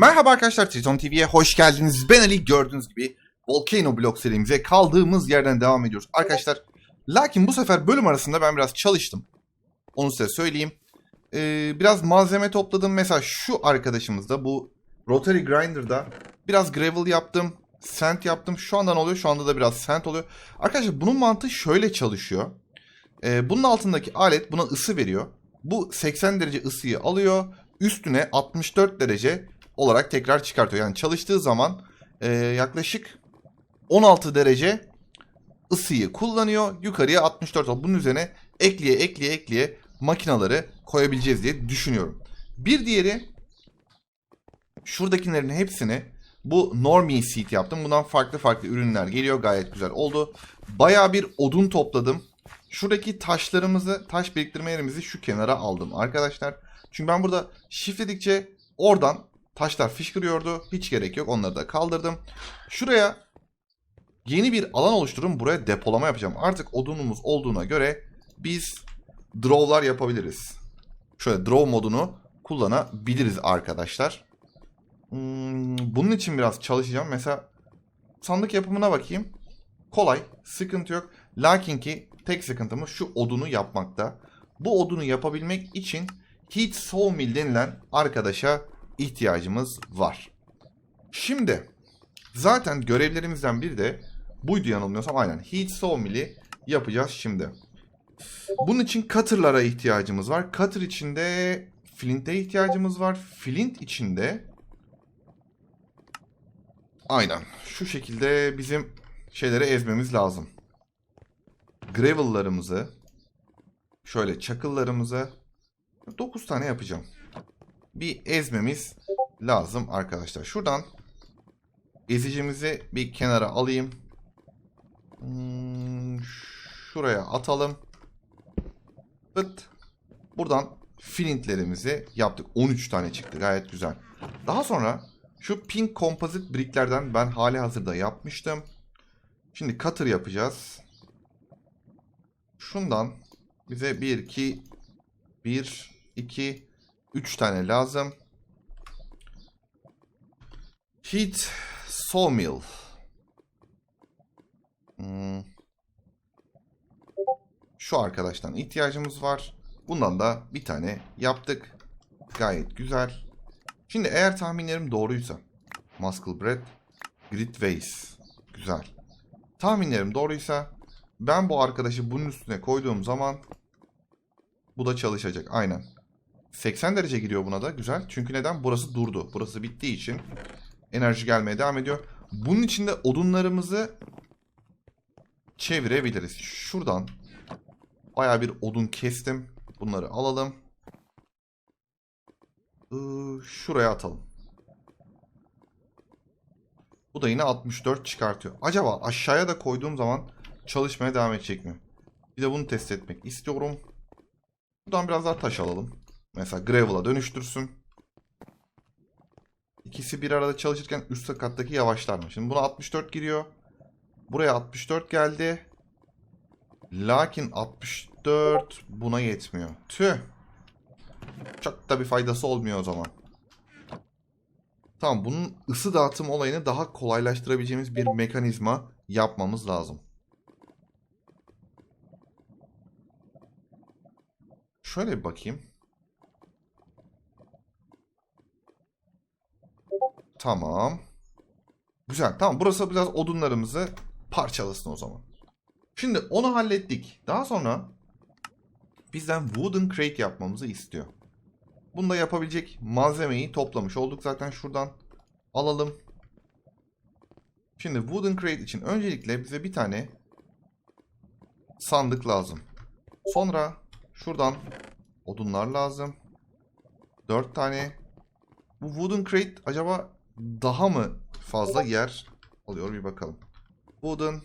Merhaba arkadaşlar Triton TV'ye hoş geldiniz. Ben Ali gördüğünüz gibi Volcano Block serimize kaldığımız yerden devam ediyoruz. Arkadaşlar lakin bu sefer bölüm arasında ben biraz çalıştım. Onu size söyleyeyim. Ee, biraz malzeme topladım. Mesela şu arkadaşımızda bu Rotary Grinder'da biraz gravel yaptım. Sand yaptım. Şu anda ne oluyor? Şu anda da biraz sand oluyor. Arkadaşlar bunun mantığı şöyle çalışıyor. Ee, bunun altındaki alet buna ısı veriyor. Bu 80 derece ısıyı alıyor. Üstüne 64 derece olarak tekrar çıkartıyor. Yani çalıştığı zaman e, yaklaşık 16 derece ısıyı kullanıyor. Yukarıya 64. Bunun üzerine ekleye ekleye ekleye makinaları koyabileceğiz diye düşünüyorum. Bir diğeri şuradakilerin hepsini bu Normie Seed yaptım. Bundan farklı farklı ürünler geliyor. Gayet güzel oldu. Baya bir odun topladım. Şuradaki taşlarımızı, taş biriktirme yerimizi şu kenara aldım arkadaşlar. Çünkü ben burada shiftledikçe oradan taşlar fışkırıyordu. Hiç gerek yok. Onları da kaldırdım. Şuraya yeni bir alan oluştururum. Buraya depolama yapacağım. Artık odunumuz olduğuna göre biz draw'lar yapabiliriz. Şöyle draw modunu kullanabiliriz arkadaşlar. Hmm, bunun için biraz çalışacağım. Mesela sandık yapımına bakayım. Kolay, sıkıntı yok. Lakin ki tek sıkıntımız şu odunu yapmakta. Bu odunu yapabilmek için Heat Sawmill denilen arkadaşa ihtiyacımız var. Şimdi zaten görevlerimizden biri de buydu yanılmıyorsam aynen Heat Sawmill'i yapacağız şimdi. Bunun için cutter'lara ihtiyacımız var. Cutter içinde flint'e ihtiyacımız var. Flint içinde aynen şu şekilde bizim şeyleri ezmemiz lazım. Gravel'larımızı şöyle çakıllarımızı 9 tane yapacağım. Bir ezmemiz lazım arkadaşlar. Şuradan ezicimizi bir kenara alayım. Hmm, şuraya atalım. Pıt. Buradan flintlerimizi yaptık. 13 tane çıktı. Gayet güzel. Daha sonra şu pink kompozit bricklerden ben hali hazırda yapmıştım. Şimdi cutter yapacağız. Şundan bize 1, 2, 1, 2, 3 tane lazım. Heat Sawmill. Hmm. Şu arkadaştan ihtiyacımız var. Bundan da bir tane yaptık. Gayet güzel. Şimdi eğer tahminlerim doğruysa. Muscle Bread. Grid Vase. Güzel. Tahminlerim doğruysa ben bu arkadaşı bunun üstüne koyduğum zaman bu da çalışacak. Aynen. 80 derece gidiyor buna da. Güzel. Çünkü neden? Burası durdu. Burası bittiği için enerji gelmeye devam ediyor. Bunun için de odunlarımızı çevirebiliriz. Şuradan baya bir odun kestim. Bunları alalım. Şuraya atalım. Bu da yine 64 çıkartıyor. Acaba aşağıya da koyduğum zaman çalışmaya devam edecek mi? Bir de bunu test etmek istiyorum. Buradan biraz daha taş alalım. Mesela gravel'a dönüştürsün. İkisi bir arada çalışırken üst kattaki yavaşlar mı? Şimdi buna 64 giriyor. Buraya 64 geldi. Lakin 64 buna yetmiyor. Tüh. Çok da bir faydası olmuyor o zaman. Tamam bunun ısı dağıtım olayını daha kolaylaştırabileceğimiz bir mekanizma yapmamız lazım. Şöyle bir bakayım. Tamam. Güzel. Tamam burası biraz odunlarımızı parçalasın o zaman. Şimdi onu hallettik. Daha sonra bizden wooden crate yapmamızı istiyor. Bunu da yapabilecek malzemeyi toplamış olduk zaten şuradan. Alalım. Şimdi wooden crate için öncelikle bize bir tane sandık lazım. Sonra şuradan odunlar lazım. 4 tane. Bu wooden crate acaba daha mı fazla yer alıyor bir bakalım. Wooden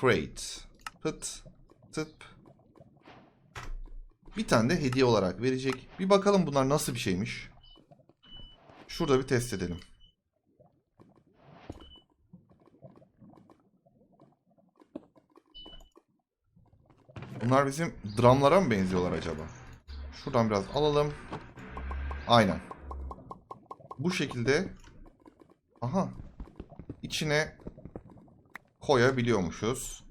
crate. Pıt tıp. Bir tane de hediye olarak verecek. Bir bakalım bunlar nasıl bir şeymiş. Şurada bir test edelim. Bunlar bizim drumlara mı benziyorlar acaba? Şuradan biraz alalım. Aynen. Bu şekilde aha içine koyabiliyormuşuz.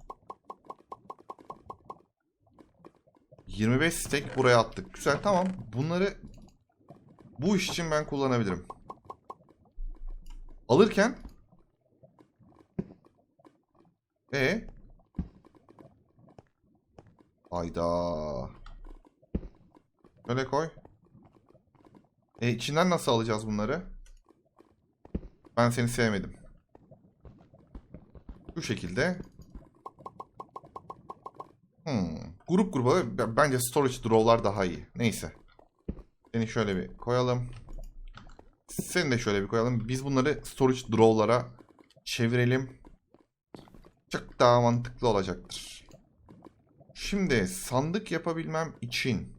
25 stek buraya attık. Güzel tamam. Bunları bu iş için ben kullanabilirim. Alırken e Ayda. Böyle koy. E içinden nasıl alacağız bunları? Ben seni sevmedim. Bu şekilde. Hmm. Grup gruba bence storage draw'lar daha iyi. Neyse. Seni şöyle bir koyalım. Seni de şöyle bir koyalım. Biz bunları storage draw'lara çevirelim. Çok daha mantıklı olacaktır. Şimdi sandık yapabilmem için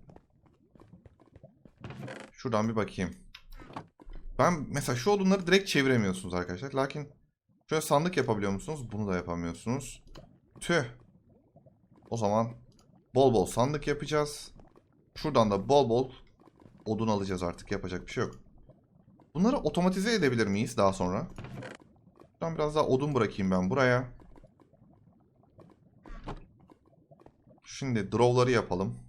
şuradan bir bakayım. Ben mesela şu odunları direkt çeviremiyorsunuz arkadaşlar. Lakin şöyle sandık yapabiliyor musunuz? Bunu da yapamıyorsunuz. Tüh. O zaman bol bol sandık yapacağız. Şuradan da bol bol odun alacağız artık. Yapacak bir şey yok. Bunları otomatize edebilir miyiz daha sonra? Şuradan biraz daha odun bırakayım ben buraya. Şimdi draw'ları yapalım.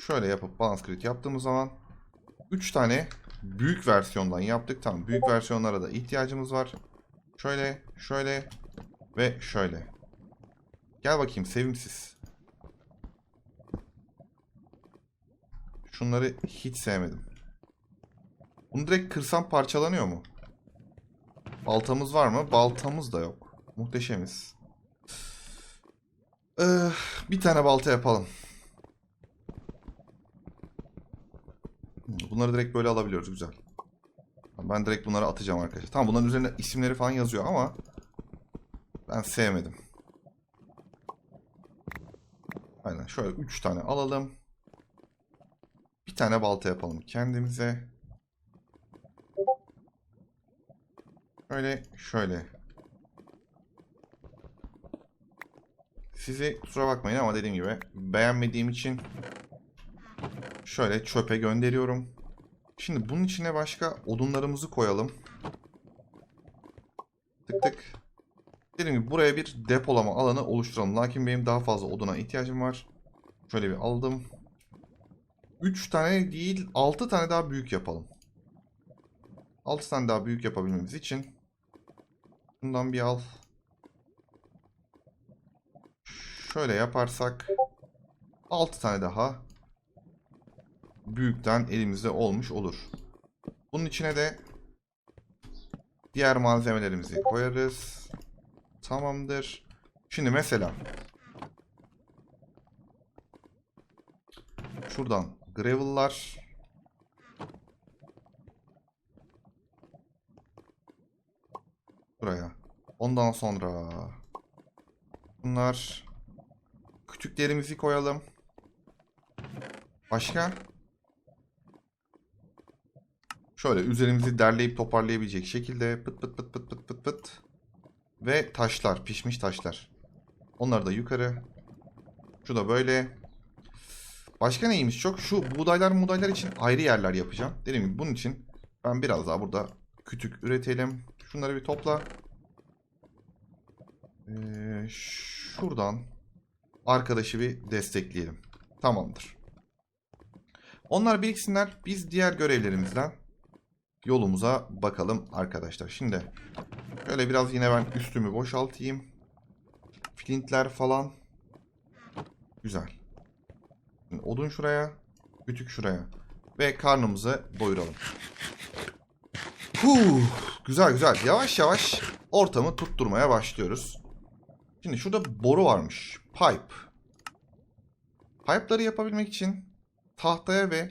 Şöyle yapıp balance crit yaptığımız zaman 3 tane büyük versiyondan yaptık. Tamam büyük versiyonlara da ihtiyacımız var. Şöyle, şöyle ve şöyle. Gel bakayım sevimsiz. Şunları hiç sevmedim. Bunu direkt kırsam parçalanıyor mu? Baltamız var mı? Baltamız da yok. Muhteşemiz. Ee, bir tane balta yapalım. Bunları direkt böyle alabiliyoruz. Güzel. Ben direkt bunları atacağım arkadaşlar. Tamam bunların üzerinde isimleri falan yazıyor ama ben sevmedim. Aynen şöyle 3 tane alalım. Bir tane balta yapalım kendimize. Şöyle şöyle. Sizi kusura bakmayın ama dediğim gibi beğenmediğim için şöyle çöpe gönderiyorum. Şimdi bunun içine başka odunlarımızı koyalım. Tık tık. Dediğim gibi buraya bir depolama alanı oluşturalım. Lakin benim daha fazla oduna ihtiyacım var. Şöyle bir aldım. 3 tane değil 6 tane daha büyük yapalım. 6 tane daha büyük yapabilmemiz için bundan bir al. Şöyle yaparsak 6 tane daha büyükten elimizde olmuş olur. Bunun içine de diğer malzemelerimizi koyarız. Tamamdır. Şimdi mesela şuradan gravel'lar buraya. Ondan sonra bunlar kütüklerimizi koyalım. Başka? Şöyle üzerimizi derleyip toparlayabilecek şekilde pıt pıt pıt pıt pıt pıt pıt. Ve taşlar, pişmiş taşlar. Onları da yukarı. Şu da böyle. Başka neymiş çok? Şu buğdaylar buğdaylar için ayrı yerler yapacağım. Dediğim gibi bunun için ben biraz daha burada kütük üretelim. Şunları bir topla. Ee, şuradan arkadaşı bir destekleyelim. Tamamdır. Onlar biriksinler. Biz diğer görevlerimizden yolumuza bakalım arkadaşlar. Şimdi şöyle biraz yine ben üstümü boşaltayım. Flintler falan. Güzel. Şimdi odun şuraya. Kütük şuraya. Ve karnımızı doyuralım. Huh, güzel güzel. Yavaş yavaş ortamı tutturmaya başlıyoruz. Şimdi şurada boru varmış. Pipe. Pipe'ları yapabilmek için tahtaya ve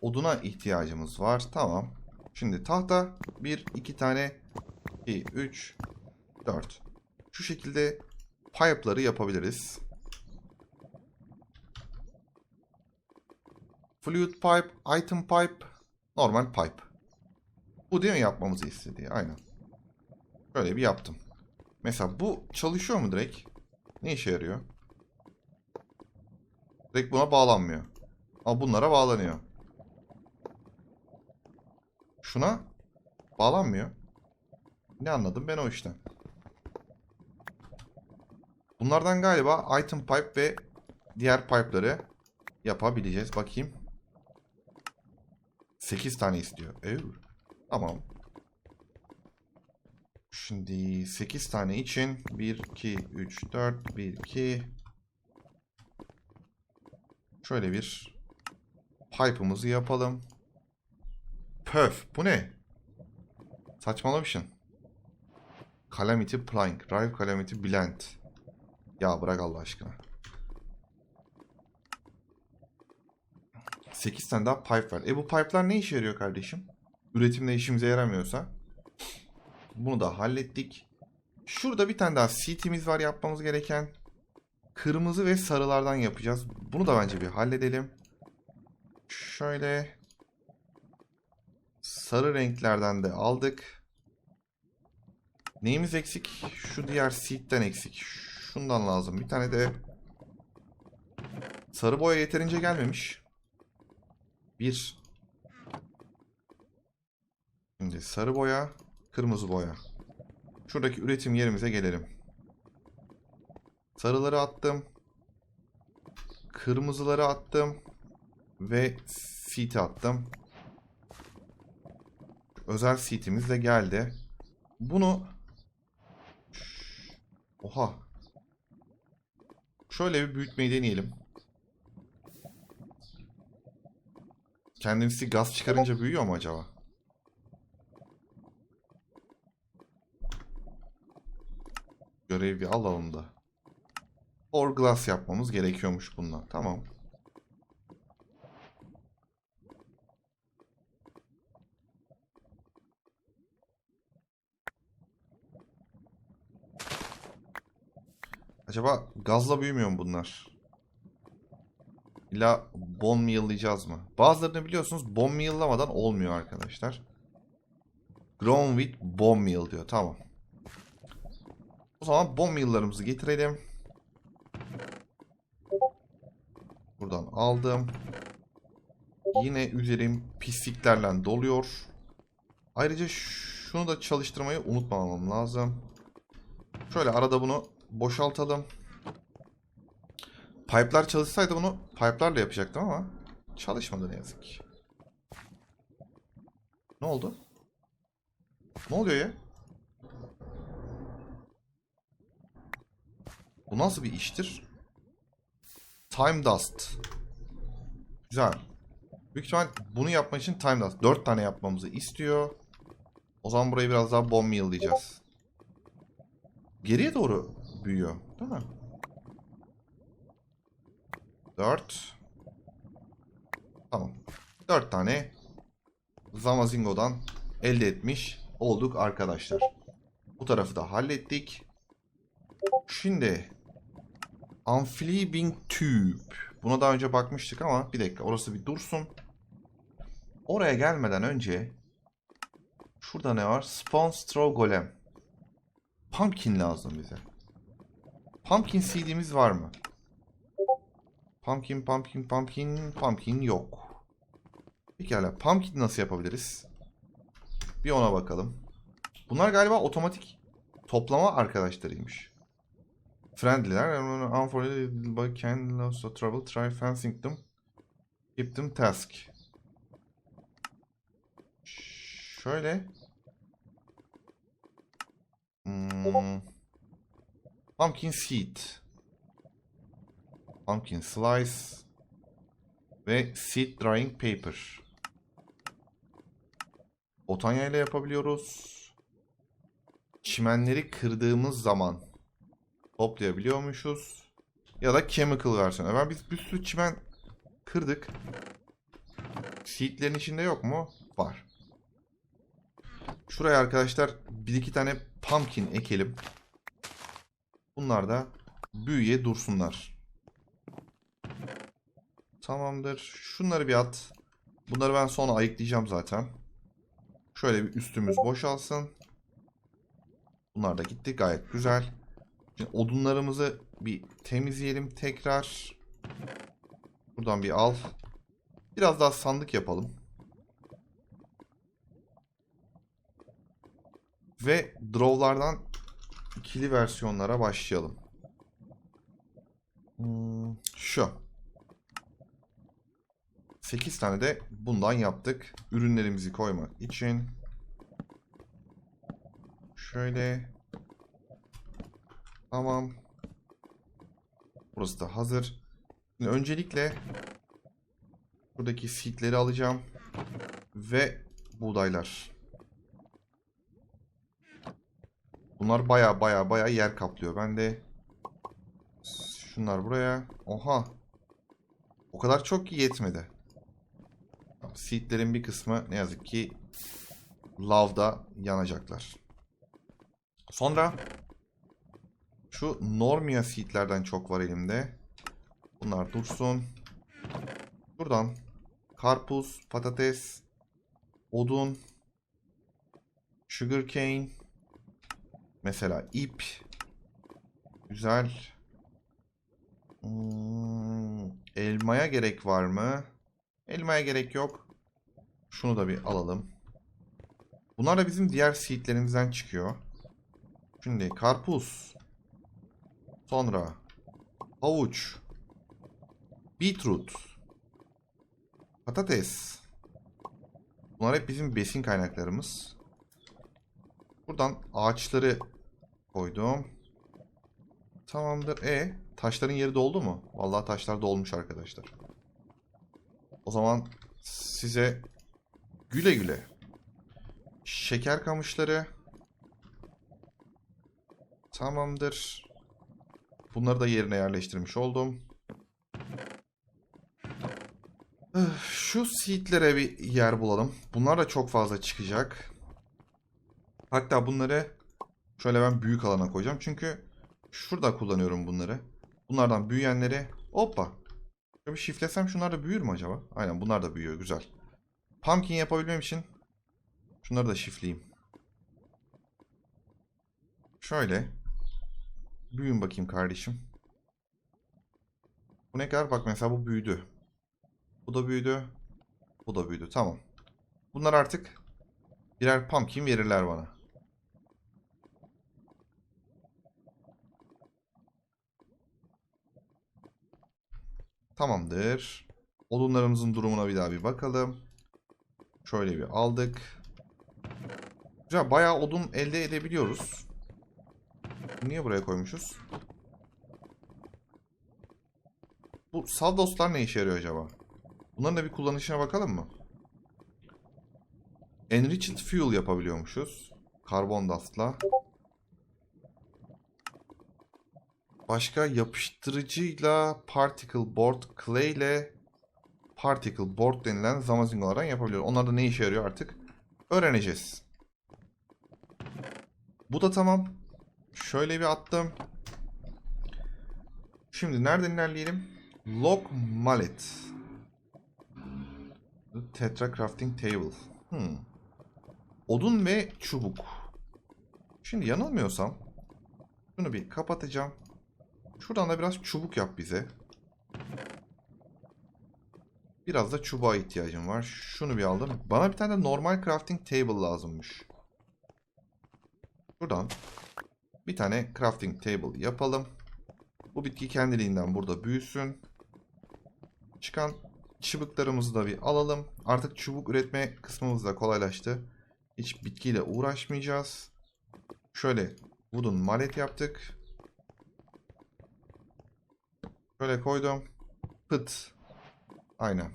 oduna ihtiyacımız var. Tamam. Şimdi tahta 1, 2 tane 2, 3, 4. Şu şekilde pipe'ları yapabiliriz. Fluid pipe, item pipe, normal pipe. Bu değil mi yapmamızı istediği? Aynen. Böyle bir yaptım. Mesela bu çalışıyor mu direkt? Ne işe yarıyor? Direkt buna bağlanmıyor. Ama bunlara bağlanıyor. Şuna bağlanmıyor. Ne anladım ben o işten. Bunlardan galiba item pipe ve diğer pipe'ları yapabileceğiz. Bakayım. 8 tane istiyor. Ev. Tamam. Şimdi 8 tane için 1, 2, 3, 4, 1, 2 Şöyle bir pipe'ımızı yapalım. Pöf. Bu ne? Saçmalamışsın. Calamity Plank. Rive Calamity Blend. Ya bırak Allah aşkına. 8 tane daha pipe var. E bu pipe'lar ne işe yarıyor kardeşim? Üretimde işimize yaramıyorsa. Bunu da hallettik. Şurada bir tane daha CT'miz var yapmamız gereken. Kırmızı ve sarılardan yapacağız. Bunu da bence bir halledelim. Şöyle. Sarı renklerden de aldık. Neyimiz eksik? Şu diğer seed'den eksik. Şundan lazım. Bir tane de sarı boya yeterince gelmemiş. Bir. Şimdi sarı boya, kırmızı boya. Şuradaki üretim yerimize gelelim. Sarıları attım. Kırmızıları attım. Ve seat'i attım. Özel seat'imiz de geldi. Bunu Oha. Şöyle bir büyütmeyi deneyelim. Kendisi gaz çıkarınca büyüyor mu acaba? Görevi alalım da. Orglass yapmamız gerekiyormuş bundan. Tamam. Acaba gazla büyümüyor mu bunlar? İlla bone meal'layacağız mı? Bazılarını biliyorsunuz bone meal'lamadan olmuyor arkadaşlar. Grown with bone meal diyor. Tamam. O zaman bone meal'larımızı getirelim. Buradan aldım. Yine üzerim pisliklerle doluyor. Ayrıca şunu da çalıştırmayı unutmamam lazım. Şöyle arada bunu boşaltalım. Pipe'lar çalışsaydı bunu pipe'larla yapacaktım ama çalışmadı ne yazık ki. Ne oldu? Ne oluyor ya? Bu nasıl bir iştir? Time Dust. Güzel. Büyük ihtimal bunu yapmak için Time Dust. 4 tane yapmamızı istiyor. O zaman burayı biraz daha bomb meal'layacağız. Geriye doğru büyüyor. Değil mi? 4. Tamam. 4 tane Zamazingo'dan elde etmiş olduk arkadaşlar. Bu tarafı da hallettik. Şimdi Amphibian Tube. Buna daha önce bakmıştık ama bir dakika orası bir dursun. Oraya gelmeden önce şurada ne var? Spawn Straw Golem. Pumpkin lazım bize. Pumpkin seed'imiz var mı? Pumpkin, pumpkin, pumpkin, pumpkin yok. Pekala, pumpkin nasıl yapabiliriz? Bir ona bakalım. Bunlar galiba otomatik toplama arkadaşlarıymış. Friendly'ler. Unfortunately, can lose the trouble. Try fencing them. Keep them task. Şöyle. Hmm. Pumpkin seed. Pumpkin slice. Ve seed drying paper. Botanya ile yapabiliyoruz. Çimenleri kırdığımız zaman toplayabiliyormuşuz. Ya da chemical versiyonu. Ben biz bir sürü çimen kırdık. Seedlerin içinde yok mu? Var. Şuraya arkadaşlar bir iki tane pumpkin ekelim. Bunlar da büyüye dursunlar. Tamamdır. Şunları bir at. Bunları ben sonra ayıklayacağım zaten. Şöyle bir üstümüz boşalsın. Bunlar da gitti. Gayet güzel. Şimdi odunlarımızı bir temizleyelim tekrar. Buradan bir al. Biraz daha sandık yapalım. Ve draw'lardan ikili versiyonlara başlayalım. Hmm, şu. 8 tane de bundan yaptık. Ürünlerimizi koymak için. Şöyle. Tamam. Burası da hazır. Şimdi öncelikle buradaki seedleri alacağım. Ve buğdaylar. Bunlar baya baya baya yer kaplıyor. Ben de şunlar buraya. Oha. O kadar çok ki yetmedi. Seedlerin bir kısmı ne yazık ki lavda yanacaklar. Sonra şu Normia seedlerden çok var elimde. Bunlar dursun. Buradan karpuz, patates, odun, sugarcane, mesela ip, güzel. Hmm, elmaya gerek var mı? Elmaya gerek yok. Şunu da bir alalım. Bunlar da bizim diğer seedlerimizden çıkıyor. Şimdi karpuz. Sonra havuç. Beetroot. Patates. Bunlar hep bizim besin kaynaklarımız. Buradan ağaçları koydum. Tamamdır. E taşların yeri doldu mu? Vallahi taşlar dolmuş arkadaşlar. O zaman size güle güle. Şeker kamışları. Tamamdır. Bunları da yerine yerleştirmiş oldum. Şu seedlere bir yer bulalım. Bunlar da çok fazla çıkacak. Hatta bunları şöyle ben büyük alana koyacağım. Çünkü şurada kullanıyorum bunları. Bunlardan büyüyenleri hoppa. Şöyle bir şiflesem şunlar da büyür mü acaba? Aynen bunlar da büyüyor. Güzel. Pumpkin yapabilmem için şunları da şifleyeyim. Şöyle. Büyün bakayım kardeşim. Bu ne kadar? Bak mesela bu büyüdü. Bu da büyüdü. Bu da büyüdü. Tamam. Bunlar artık birer pumpkin verirler bana. Tamamdır. Odunlarımızın durumuna bir daha bir bakalım. Şöyle bir aldık. Güzel bayağı odun elde edebiliyoruz. Niye buraya koymuşuz? Bu Savdoslar ne işe yarıyor acaba? Bunların da bir kullanışına bakalım mı? Enriched Fuel yapabiliyormuşuz. Karbon dust'la. Başka yapıştırıcıyla Particle Board, Clay ile Particle Board denilen zamazingolardan yapabiliyoruz. Onlar da ne işe yarıyor artık öğreneceğiz. Bu da tamam. Şöyle bir attım. Şimdi nereden ilerleyelim? Lock Mallet. Tetra Crafting Table. Hmm. Odun ve çubuk. Şimdi yanılmıyorsam şunu bir kapatacağım. Şuradan da biraz çubuk yap bize. Biraz da çubuğa ihtiyacım var. Şunu bir aldım. Bana bir tane de normal crafting table lazımmış. Buradan bir tane crafting table yapalım. Bu bitki kendiliğinden burada büyüsün. Çıkan çubuklarımızı da bir alalım. Artık çubuk üretme kısmımız da kolaylaştı. Hiç bitkiyle uğraşmayacağız. Şöyle wooden mallet yaptık. Şöyle koydum. Pıt. Aynen.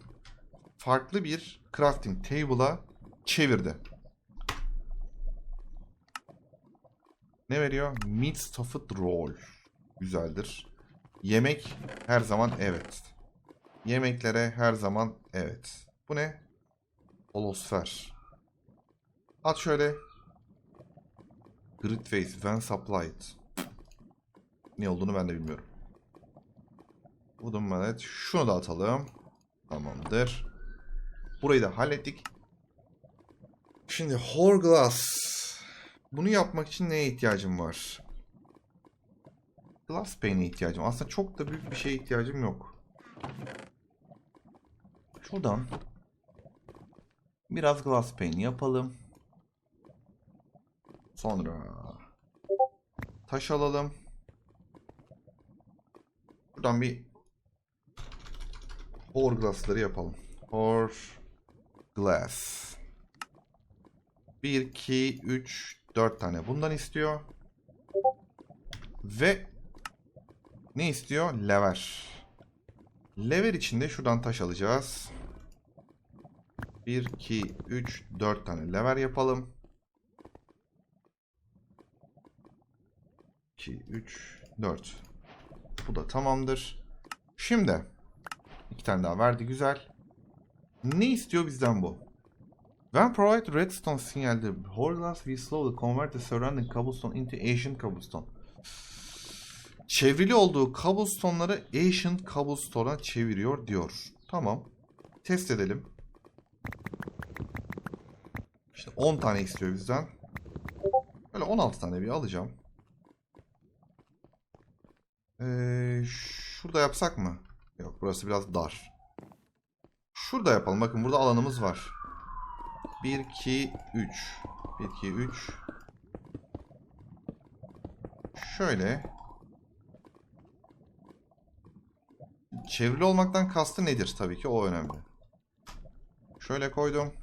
Farklı bir crafting table'a çevirdi. Ne veriyor? Meat stuffed roll. Güzeldir. Yemek her zaman evet. Yemeklere her zaman evet. Bu ne? Holosfer. At şöyle. Grid face when supplied. Ne olduğunu ben de bilmiyorum. Wooden mallet. Şunu da atalım. Tamamdır. Burayı da hallettik. Şimdi Horglass. Bunu yapmak için neye ihtiyacım var? Glass pane'e ihtiyacım. Aslında çok da büyük bir şeye ihtiyacım yok. Şuradan biraz glass pane yapalım. Sonra taş alalım. Buradan bir hourglass'ları yapalım. Hour glass. 1, 2, 3, 4 tane bundan istiyor. Ve ne istiyor? Lever. Lever içinde şuradan taş alacağız. 1, 2, 3, 4 tane lever yapalım. 2, 3, 4. Bu da tamamdır. Şimdi iki tane daha verdi güzel. Ne istiyor bizden bu? When provide redstone signal the hourglass will slowly convert the surrounding cobblestone into ancient cobblestone. Çevrili olduğu cobblestone'ları ancient cobblestone'a çeviriyor diyor. Tamam. Test edelim. İşte 10 tane istiyor bizden. Böyle 16 tane bir alacağım. Ee, şurada yapsak mı? Yok burası biraz dar. Şurada yapalım. Bakın burada alanımız var. 1, 2, 3. 1, 2, 3. Şöyle. Çevrili olmaktan kastı nedir? Tabii ki o önemli. Şöyle koydum.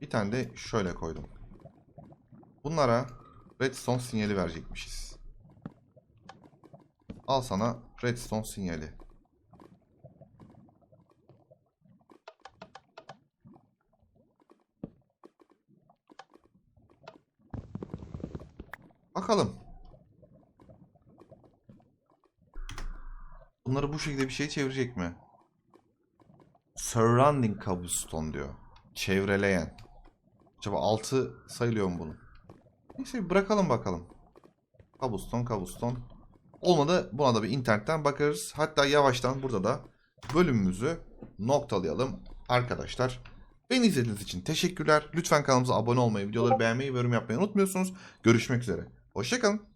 Bir tane de şöyle koydum. Bunlara redstone sinyali verecekmişiz. Al sana redstone sinyali. Bakalım. Bunları bu şekilde bir şey çevirecek mi? Surrounding cobblestone diyor. Çevreleyen. Acaba 6 sayılıyor mu bunun? Neyse bırakalım bakalım. Cobblestone, cobblestone. Olmadı buna da bir internetten bakarız. Hatta yavaştan burada da bölümümüzü noktalayalım arkadaşlar. Beni izlediğiniz için teşekkürler. Lütfen kanalımıza abone olmayı, videoları beğenmeyi ve yorum yapmayı unutmuyorsunuz. Görüşmek üzere. Hoşçakalın.